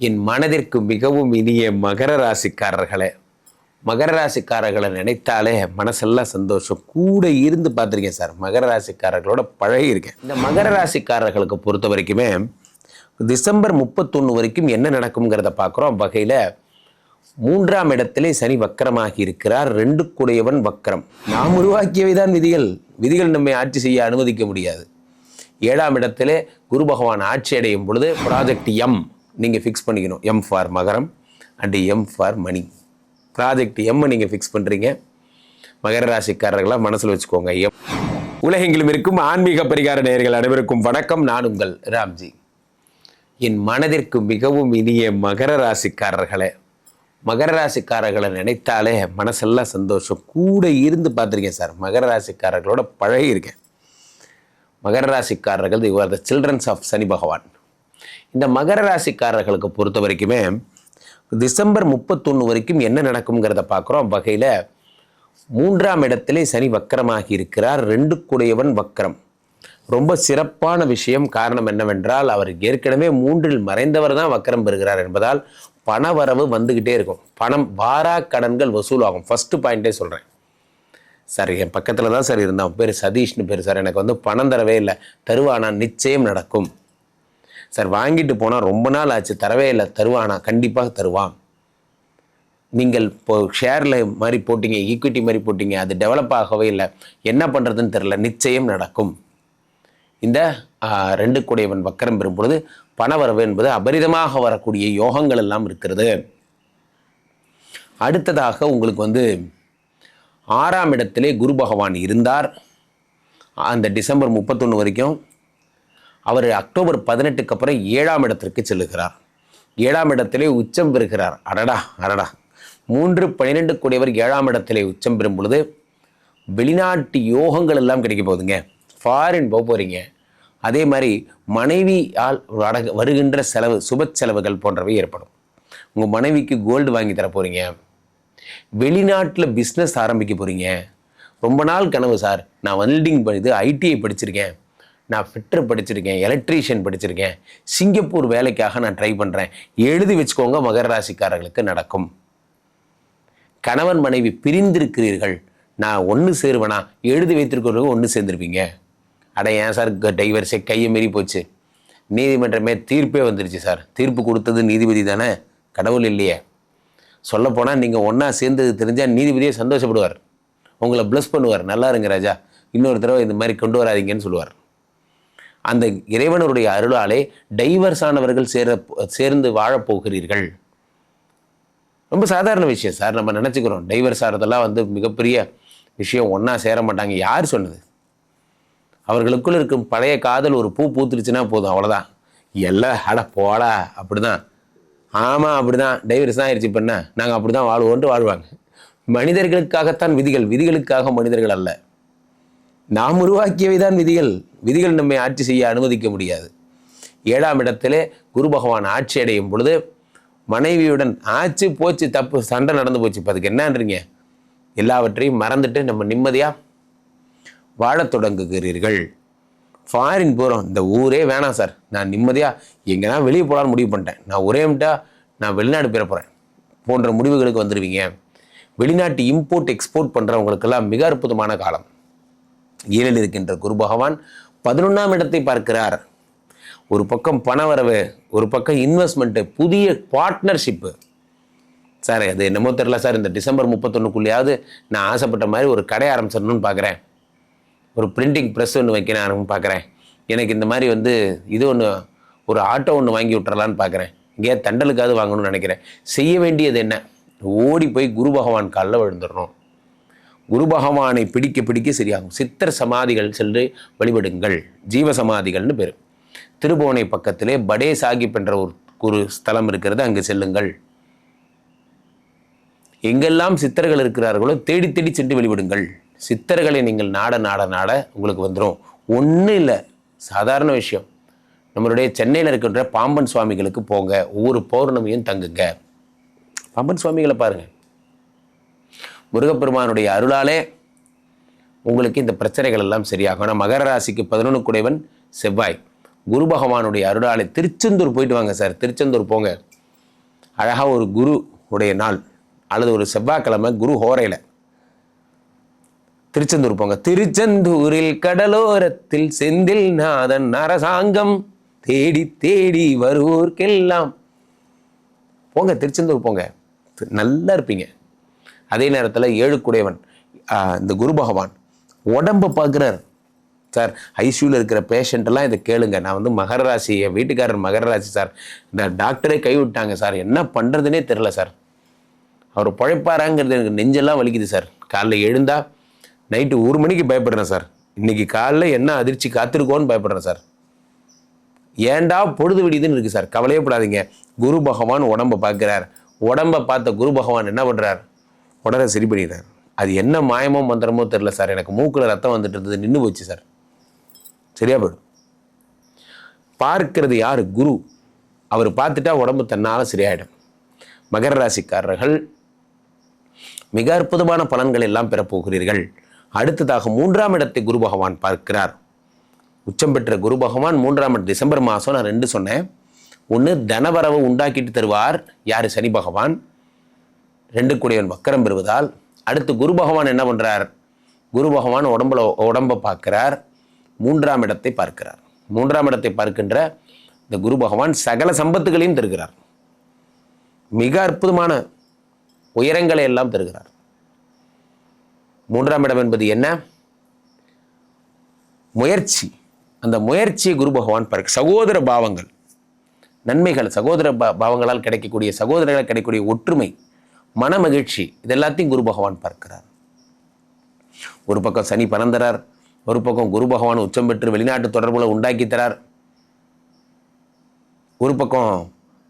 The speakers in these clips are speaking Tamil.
என் மனதிற்கு மிகவும் இனிய மகர ராசிக்காரர்களை. மகர ராசிக்காரர்களை நினைத்தாலே மனசெல்லாம் சந்தோஷம். கூட இருந்து பார்த்துருக்கேன் சார் மகர ராசிக்காரர்களோட பழகியிருக்கேன் இந்த மகர ராசிக்காரர்களுக்கு பொறுத்த வரைக்குமே டிசம்பர் முப்பத்தொன்று வரைக்கும் என்ன நடக்குங்கிறத பார்க்குறோம். வகையில் மூன்றாம் இடத்திலே சனி வக்கரமாகி இருக்கிறார். ரெண்டு கூடையவன் வக்கரம். நாம் உருவாக்கியவை தான் விதிகள். விதிகள் நம்மை ஆட்சி செய்ய அனுமதிக்க முடியாது. ஏழாம் இடத்திலே குரு பகவான் ஆட்சி அடையும் பொழுது ப்ராஜெக்ட் எம் நீங்கள் ஃபிக்ஸ் பண்ணிக்கணும். M for Makaram and M for money project எம்மை நீங்கள் ஃபிக்ஸ் பண்ணுறீங்க மகர ராசிக்காரர்களாக மனசில் வச்சுக்கோங்க. எம் உலகெங்கிலும் இருக்கும் ஆன்மீக பரிகார நேயர்கள் அனைவருக்கும் வணக்கம். நான் உங்கள் ராம்ஜி. என் மனதிற்கு மிகவும் இனிய மகர ராசிக்காரர்களே. மகர ராசிக்காரர்களை நினைத்தாலே மனசெல்லாம் சந்தோஷம். கூட இருந்து பார்த்துருக்கேன் சார். மகர ராசிக்காரர்களோட பழகியிருக்கேன். மகர ராசிக்காரர்கள் இவர் த சில்ட்ரன்ஸ் ஆஃப் சனி பகவான். இந்த மகர ராசிக்காரர்களுக்கு பொறுத்த வரைக்குமே டிசம்பர் முப்பத்தொன்று வரைக்கும் என்ன நடக்குங்கிறத பார்க்குறோம். வகையில் மூன்றாம் இடத்திலே சனி வக்கரமாகி இருக்கிறார். ரெண்டு குடையவன் வக்கரம். ரொம்ப சிறப்பான விஷயம். காரணம் என்னவென்றால் அவர் ஏற்கனவே மூன்றில் மறைந்தவர் தான் வக்கரம் பெறுகிறார் என்பதால் பண வரவு வந்துக்கிட்டே இருக்கும். பணம் வாரா கடன்கள் வசூலாகும். ஃபஸ்ட்டு பாயிண்டே சொல்கிறேன் சார் என் பக்கத்தில் தான் சார் இருந்தான். பேர் சதீஷ்னு பேர் சார். எனக்கு வந்து பணம் தரவே இல்லை. தருவானா? நிச்சயம் நடக்கும். சார் வாங்கிட்டு போனால் ரொம்ப நாள் ஆச்சு. தரவே இல்லை. தருவானா? கண்டிப்பாக தருவான். நீங்கள் இப்போ ஷேரில் மாதிரி போட்டிங்க ஈக்விட்டி மாதிரி போட்டிங்க அது டெவலப் ஆகவே இல்லை. என்ன பண்ணுறதுன்னு தெரில நிச்சயம் நடக்கும். இந்த ரெண்டு கூடையவன் வக்கரம் பெறும் பொழுது பணவரவு என்பது அபரிதமாக வரக்கூடிய யோகங்கள் எல்லாம் இருக்கிறது. அடுத்ததாக உங்களுக்கு வந்து ஆறாம் இடத்திலே குரு பகவான் இருந்தார். அந்த டிசம்பர் முப்பத்தொன்று வரைக்கும் அவர் அக்டோபர் பதினெட்டுக்கு அப்புறம் ஏழாம் இடத்திற்கு செல்லுகிறார். ஏழாம் இடத்திலே உச்சம் பெறுகிறார். அடடா அடடா. மூன்று பன்னிரெண்டு கூடியவர் ஏழாம் இடத்திலே உச்சம் பெறும் பொழுது வெளிநாட்டு யோகங்கள் எல்லாம் கிடைக்க போகுதுங்க. ஃபாரின் போக போகிறீங்க அதே மாதிரி மனைவியால் அடகு வருகின்ற செலவு சுப செலவுகள் போன்றவை ஏற்படும். உங்கள் மனைவிக்கு கோல்டு வாங்கி தர போகிறீங்க வெளிநாட்டில் பிஸ்னஸ் ஆரம்பிக்க போகிறீங்க ரொம்ப நாள் கனவு சார். நான் வெல்டிங் இது ஐடிஐ படிச்சிருக்கேன். நான் ஃபிட்டர் படிச்சிருக்கேன் எலக்ட்ரீஷியன் படிச்சிருக்கேன். சிங்கப்பூர் வேலைக்காக நான் ட்ரை பண்ணுறேன் எழுதி வச்சுக்கோங்க மகர ராசிக்காரர்களுக்கு நடக்கும். கணவன் மனைவி பிரிந்திருக்கிறீர்கள். நான் ஒன்று சேருவேனா? எழுதி வைத்திருக்கிறவங்க ஒன்று சேர்ந்துருப்பீங்க. அட ஏன் சார் டைவர்ஸே கையை மீறி போச்சு? நீதிமன்றமே தீர்ப்பே வந்துருச்சு சார். தீர்ப்பு கொடுத்தது நீதிபதி தானே? கடவுள் இல்லையே. சொல்லப்போனால் நீங்கள் ஒன்றா சேர்ந்தது தெரிஞ்சால் நீதிபதியே சந்தோஷப்படுவார். உங்களை ப்ளஸ் பண்ணுவார். நல்லா இருங்க ராஜா. இன்னொரு தடவை இந்த மாதிரி கொண்டு வராதீங்கன்னு சொல்லுவார். அந்த இறைவனுடைய அருளாலே டைவர்ஸ் ஆனவர்கள் சேர சேர்ந்து வாழப்போகிறீர்கள் ரொம்ப சாதாரண விஷயம் சார். நம்ம நினச்சிக்கிறோம். டைவர்ஸ் ஆகிறதெல்லாம் வந்து மிகப்பெரிய விஷயம். ஒன்றா சேர மாட்டாங்க. யார் சொன்னது? அவர்களுக்குள் இருக்கும் பழைய காதல் ஒரு பூ பூத்துருச்சுன்னா போதும். அவ்வளோதான் எல்லாம் அட போடா. அப்படிதான். ஆமாம் அப்படிதான். டைவர்ஸ் தான் ஆயிடுச்சு இப்போ என்ன? நாங்கள் அப்படி தான் வாழ்வோன்ட்டு வாழ்வாங்க. மனிதர்களுக்காகத்தான் விதிகள். விதிகளுக்காக மனிதர்கள் அல்ல. நாம் உருவாக்கியவை தான் விதிகள். விதிகள் நம்மை ஆட்சி செய்ய அனுமதிக்க முடியாது. ஏழாம் இடத்திலே குரு பகவான் ஆட்சி அடையும் பொழுது மனைவியுடன் ஆச்சு போச்சு தப்பு சண்டை நடந்து போச்சு. இப்போ அதுக்கு என்னன்றீங்க எல்லாவற்றையும் மறந்துட்டு நம்ம நிம்மதியாக வாழத் தொடங்குகிறீர்கள். ஃபாரின் போகிறோம் இந்த ஊரே வேணாம் சார். நான் நிம்மதியாக எங்கேனா வெளியே போகலான்னு முடிவு பண்ணிட்டேன். நான் ஒரே மிட்டா நான் வெளிநாடு பெற போகிறேன் போன்ற முடிவுகளுக்கு வந்துடுவீங்க வெளிநாட்டு இம்போர்ட் எக்ஸ்போர்ட் பண்ணுறவங்களுக்கெல்லாம் மிக அற்புதமான காலம். ஏழில் இருக்கின்ற குரு பகவான் பதினொன்றாம் இடத்தை பார்க்கிறார். ஒரு பக்கம் பணவரவு ஒரு பக்கம் இன்வெஸ்ட்மெண்ட்டு புதிய பார்ட்னர்ஷிப்பு சார் அது என்னமோ தெரில சார் இந்த டிசம்பர் முப்பத்தொன்னுக்குள்ளேயாவது நான் ஆசைப்பட்ட மாதிரி ஒரு கடை ஆரம்பிச்சிடணும்னு பார்க்குறேன். ஒரு பிரிண்டிங் ப்ரெஸ் ஒன்று வைக்கணும் பார்க்குறேன். எனக்கு இந்த மாதிரி வந்து இது ஒன்று ஒரு ஆட்டோ ஒன்று வாங்கி விட்டுறலான்னு பார்க்குறேன். இங்கே தண்டலுக்காவது வாங்கணும்னு நினைக்கிறேன். செய்ய வேண்டியது என்ன? ஓடி போய் குரு பகவான் காலில் விழுந்துடணும். குரு பகவானை பிடிக்க பிடிக்க சரியாகும். சித்தர் சமாதிகள் சென்று வழிபடுங்கள். ஜீவ சமாதிகள்னு பேர். திருபுவனை பக்கத்திலே படே சாகிப் என்ற ஒரு ஒரு ஸ்தலம் இருக்கிறது அங்கு செல்லுங்கள். எங்கெல்லாம் சித்தர்கள் இருக்கிறார்களோ தேடி தேடி சென்று வெளிவிடுங்கள் சித்தர்களை நீங்கள் நாட நாட நாட உங்களுக்கு வந்துடும் ஒன்றும் இல்லை சாதாரண விஷயம். நம்மளுடைய சென்னையில் இருக்கின்ற பாம்பன் சுவாமிகளுக்கு போங்க. ஒவ்வொரு பௌர்ணமியும் தங்குங்க. பாம்பன் சுவாமிகளை பாருங்கள் முருகப்பெருமானுடைய அருளாலே உங்களுக்கு இந்த பிரச்சனைகள் எல்லாம் சரியாகும். ஆனால் மகர ராசிக்கு பதினொன்று குடைவன் செவ்வாய். குரு பகவானுடைய அருளாலே திருச்செந்தூர் போயிட்டு வாங்க சார். திருச்செந்தூர் போங்க. அழகாக ஒரு குரு உடைய நாள் அல்லது ஒரு செவ்வாய்க்கிழமை குரு ஹோரையில். திருச்செந்தூர் போங்க. திருச்செந்தூரில் கடலோரத்தில் செந்தில் நாதன் அரசாங்கம் தேடி தேடி வருவோர்க்கெல்லாம். போங்க திருச்செந்தூர் போங்க. நல்லா இருப்பீங்க. அதே நேரத்தில் ஏழுக்குடையவன் இந்த குரு பகவான். உடம்ப பார்க்குறார். சார் ஐசியூவில் இருக்கிற பேஷண்ட்டெல்லாம் இதை கேளுங்க. நான் வந்து மகர ராசி என் வீட்டுக்காரர் மகர ராசி சார். இந்த டாக்டரே கைவிட்டாங்க சார். என்ன பண்ணுறதுனே தெரில சார். அவர் பழைப்பாராங்கிறது எனக்கு நெஞ்செல்லாம் வலிக்குது சார். காலைல எழுந்தா நைட்டு ஒரு மணிக்கு பயப்படுறேன் சார். இன்னைக்கு காலைல என்ன அதிர்ச்சி காத்திருக்கோன்னு பயப்படுறேன் சார். ஏன்டா பொழுது விடியுதுன்னு இருக்கு சார். கவலையே படாதீங்க. குரு பகவான் உடம்பை பார்க்குறார். உடம்ப பார்த்த குரு பகவான் என்ன பண்ணுறார் உடனே சரி பண்ணிடுறார். அது என்ன மாயமோ மந்திரமோ தெரில சார். எனக்கு மூக்கில் ரத்தம் வந்துட்டு இருந்தது நின்று போச்சு சார். சரியா போயிடும். பார்க்கிறது யார்? குரு. அவர் பார்த்துட்டா உடம்பு தன்னால சரியாயிடும். மகர ராசிக்காரர்கள் மிக அற்புதமான பலன்கள் எல்லாம் பெறப்போகிறீர்கள் அடுத்ததாக மூன்றாம் இடத்தை குரு பகவான் பார்க்கிறார். உச்சம் பெற்ற குரு பகவான் மூன்றாம் டிசம்பர் மாதம் நான் ரெண்டு சொன்னேன். ஒன்று தனவரவு உண்டாக்கிட்டு தருவார். யார்? சனி பகவான். ரெண்டு கூடியவன் வக்கரம் பெறுவதால் அடுத்து குரு பகவான் என்ன பண்ணுறார் குரு பகவான் உடம்புல உடம்பை பார்க்கிறார். மூன்றாம் இடத்தை பார்க்கிறார். மூன்றாம் இடத்தை பார்க்கின்ற இந்த குரு பகவான் சகல சம்பத்துகளையும் தருகிறார். மிக அற்புதமான உயரங்களை எல்லாம் தருகிறார். மூன்றாம் இடம் என்பது என்ன? முயற்சி. அந்த முயற்சியை குரு பகவான் பார்க்க சகோதர பாவங்கள். நன்மைகள் சகோதர பா- பாவங்களால் கிடைக்கக்கூடிய சகோதரர்களால் கிடைக்கக்கூடிய ஒற்றுமை. மன மகிழ்ச்சி இது எல்லாத்தையும் குரு பகவான் பார்க்கிறார். ஒரு பக்கம் சனி பறந்துறார் ஒரு பக்கம் குரு பகவான் உச்சம் பெற்று வெளிநாட்டு தொடர்புகளை உண்டாக்கி தரார். ஒரு பக்கம்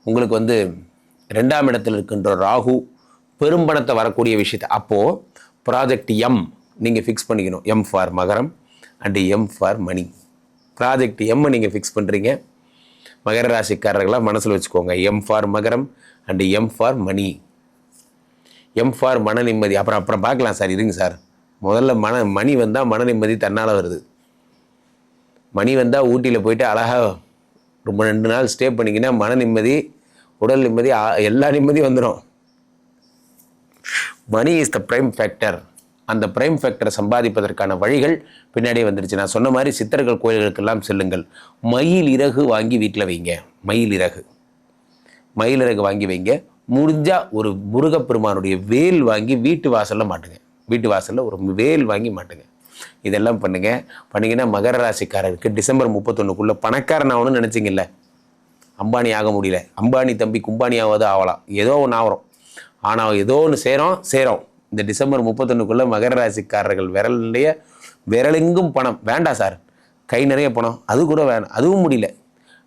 உங்களுக்கு வந்து ரெண்டாம் இடத்தில் இருக்கின்ற ராகு பெரும்பணத்தை வரக்கூடிய விஷயத்தை. அப்போது ப்ராஜெக்ட் எம் நீங்கள் ஃபிக்ஸ் பண்ணிக்கணும். M for Makaram and M for money. Project எம்மை நீங்கள் ஃபிக்ஸ் பண்ணுறீங்க மகர ராசிக்காரர்களாக மனசில் வச்சுக்கோங்க. M for Makaram and M for money. M for மன நிம்மதி. அப்புறம் அப்புறம் பார்க்கலாம் சார் இருங்க சார். முதல்ல மன மணி வந்தால் மன நிம்மதி தன்னால் வருது. மணி வந்தால் ஊட்டியில் போயிட்டு அழகாக ரொம்ப ரெண்டு நாள் ஸ்டே பண்ணிங்கன்னா மன நிம்மதி உடல் நிம்மதி எல்லா நிம்மதியும் வந்துடும் money is the prime factor அந்த ப்ரைம் ஃபேக்டரை சம்பாதிப்பதற்கான வழிகள் பின்னாடியே வந்துருச்சு. நான் சொன்ன மாதிரி சித்தர்கள் கோயில்களுக்கெல்லாம் செல்லுங்கள். மயில் இறகு வாங்கி வீட்டில் வைங்க. மயில் இறகு மயில் இறகு வாங்கி வைங்க. முடிஞ்சால் ஒரு முருகப்பெருமானுடைய வேல் வாங்கி வீட்டு வாசலில் மாட்டுங்க. வீட்டு வாசலில் ஒரு வேல் வாங்கி மாட்டுங்க. இதெல்லாம் பண்ணுங்க. பண்ணிங்கன்னா மகர ராசிக்காரருக்கு டிசம்பர் முப்பத்தொன்னுக்குள்ள பணக்காரன் ஆகணும்னு நினச்சிங்கல்ல? அம்பானி ஆக முடியல. அம்பானி தம்பி கும்பானி ஆகாது ஆகலாம். ஏதோ ஒன்று ஆகிறோம் ஆனால் ஏதோ ஒன்று சேரும் சேரும் இந்த டிசம்பர் முப்பத்தொன்னுக்குள்ளே மகர ராசிக்காரர்கள் விரல்லைய விரலெங்கும் பணம். வேண்டாம் சார். கை நிறைய பணம். அது கூட வேணாம். அதுவும் முடியல.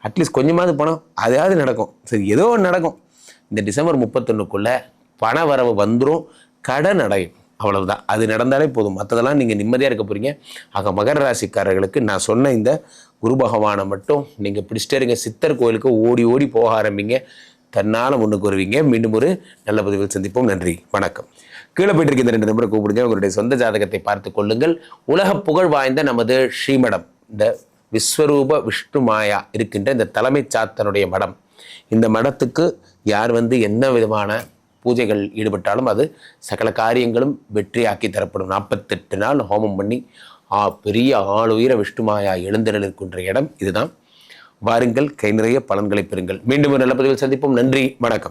அட்லீஸ்ட் கொஞ்சமாவது பணம். அதாவது நடக்கும். சரி ஏதோ ஒன்று நடக்கும். இந்த டிசம்பர் முப்பத்தொன்னுக்குள்ளே பண வரவு வந்துடும் கடன் அடையும். அவ்வளவுதான். அது நடந்தாலே போதும். மற்றதெல்லாம் நீங்கள் நிம்மதியாக இருக்க போகிறீங்க ஆக மகர ராசிக்காரர்களுக்கு நான் சொன்ன இந்த குரு பகவானை மட்டும் நீங்கள் பிடிச்சிட்டே இருங்க. சித்தர் கோயிலுக்கு ஓடி ஓடி போக ஆரம்பிங்க. தன்னால் முன்னுக்கு வருவீங்க. மீண்டும் ஒரு நல்ல பதிவில் சந்திப்போம். நன்றி. வணக்கம். கீழே போயிட்டு இருக்க இந்த ரெண்டு நம்பரை கூப்பிடுங்க. உங்களுடைய சொந்த ஜாதகத்தை பார்த்து கொள்ளுங்கள். உலக புகழ் வாய்ந்த நமது ஸ்ரீமடம். இந்த விஸ்வரூப விஷ்ணு மாயா இருக்கின்ற இந்த தலைமை சாத்தனுடைய மடம். இந்த மடத்துக்கு யார் வந்து என்ன விதமான பூஜைகள் ஈடுபட்டாலும் அது சகல காரியங்களும் வெற்றியாக்கி தரப்படும். நாற்பத்தெட்டு நாள் ஹோமம் பண்ணி ஆ பெரிய ஆளுயிர விஷ்ணுமாயா எழுந்தருள் இடம் இதுதான். வாருங்கள் கை நிறைய பலன்களை பெறுங்கள். மீண்டும் ஒரு நல்ல பதிவில் சந்திப்போம். நன்றி வணக்கம்.